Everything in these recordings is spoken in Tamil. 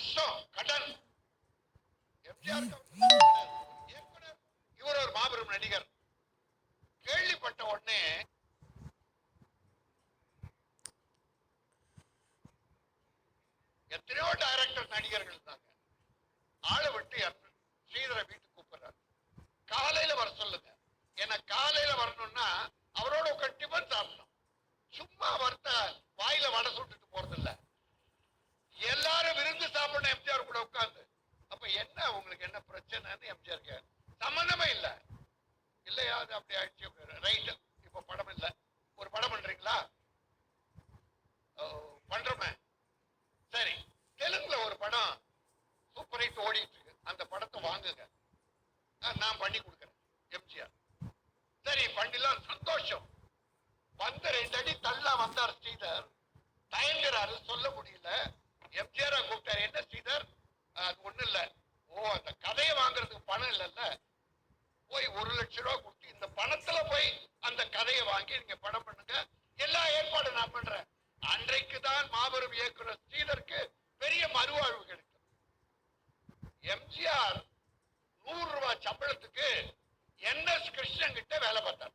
கஷ்டம் கடன். எம்ஜிஆர் இவர் ஒரு மாபெரும் நடிகர். கேள்விப்பட்ட உடனே எத்தனையோ டைரக்டர் நடிகர்கள் இருந்தாங்க. ஆளை விட்டு ஸ்ரீதரை வீட்டுக்கு கூப்பிடுறாரு. காலையில வர சொல்லுங்க. ஏன்னா காலையில வரணும்னா அவரோட உட்காந்து டிஃபன் சாப்பிடணும். சும்மா வரத்த வாயில வடை சுட்டுட்டு போறது இல்ல எல்லாரும் விருந்து சாப்பிடணும் எம்ஜிஆர் கூட உட்கார்ந்து அப்ப என்ன உங்களுக்கு என்ன பிரச்சனைன்னு எம்ஜிஆர் கேட்க சம்பந்தமே இல்ல இல்லையா அது அப்படி ஆயிடுச்சு. ரைட்டு இப்போ படம் இல்ல. ஒரு படம் பண்றீங்களா? பண்ணுறோமே பண்றோமே. சரி. தெலுங்குல ஒரு படம் சூப்பர் ஹிட் ஓடிட்டு இருக்கு. அந்த படத்தை வாங்குங்க. நான் பண்ணி கொடுக்குறேன். எம்ஜிஆர் சரி பண்ணிடலாம். சந்தோஷம். வந்த ரெண்டு அடி தள்ளா வந்தார் ஸ்ரீதர். தயங்குறாரு. சொல்ல முடியல. எம்ஜிஆர் கூப்பிட்டாரு. என்ன ஸ்ரீதர்? அது ஒண்ணு இல்ல. ஓ அந்த கதையை வாங்குறதுக்கு பணம் இல்லைல்ல. போய் ஒரு லட்ச ரூபா கொடுத்து இந்த பணத்துல போய் அந்த கதையை வாங்கி நீங்க படம் பண்ணுங்க. எல்லா ஏற்பாடும் நான் பண்றேன். அன்றைக்கு தான் மாபெரும் இயக்குனர் ஸ்ரீதருக்கு பெரிய மறுவாழ்வு கிடைக்கும் எம்ஜிஆர் நூறு ரூபாய் சம்பளத்துக்கு என்எஸ் கிருஷ்ணன் கிட்ட வேலை பார்த்தார்.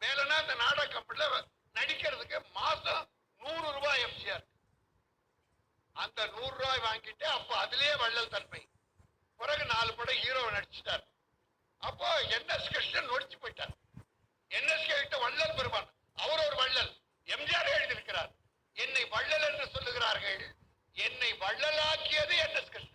வேலைன்னா அந்த நாடக கம்பெனில நடிக்கிறதுக்கு மாசம் நூறு ரூபாய் எம்ஜிஆர். அந்த நூறு ரூபாய் வாங்கிட்டு அப்போ அதுலயே வள்ளல் தன்மை பிறகு நாலு படம் ஹீரோ நடிச்சிட்டார். அப்போ என்எஸ் கிருஷ்ணன் நொடிச்சு போயிட்டார். என்எஸ் கிட்ட வள்ளல் பெருமான் அவர் ஒரு வள்ளல். எம்ஜிஆர் எழுதியிருக்கிறார் என்னை வள்ளல் என்று சொல்லுகிறார்கள். என்னை வள்ளலாக்கியது என்எஸ் கிருஷ்ணன்.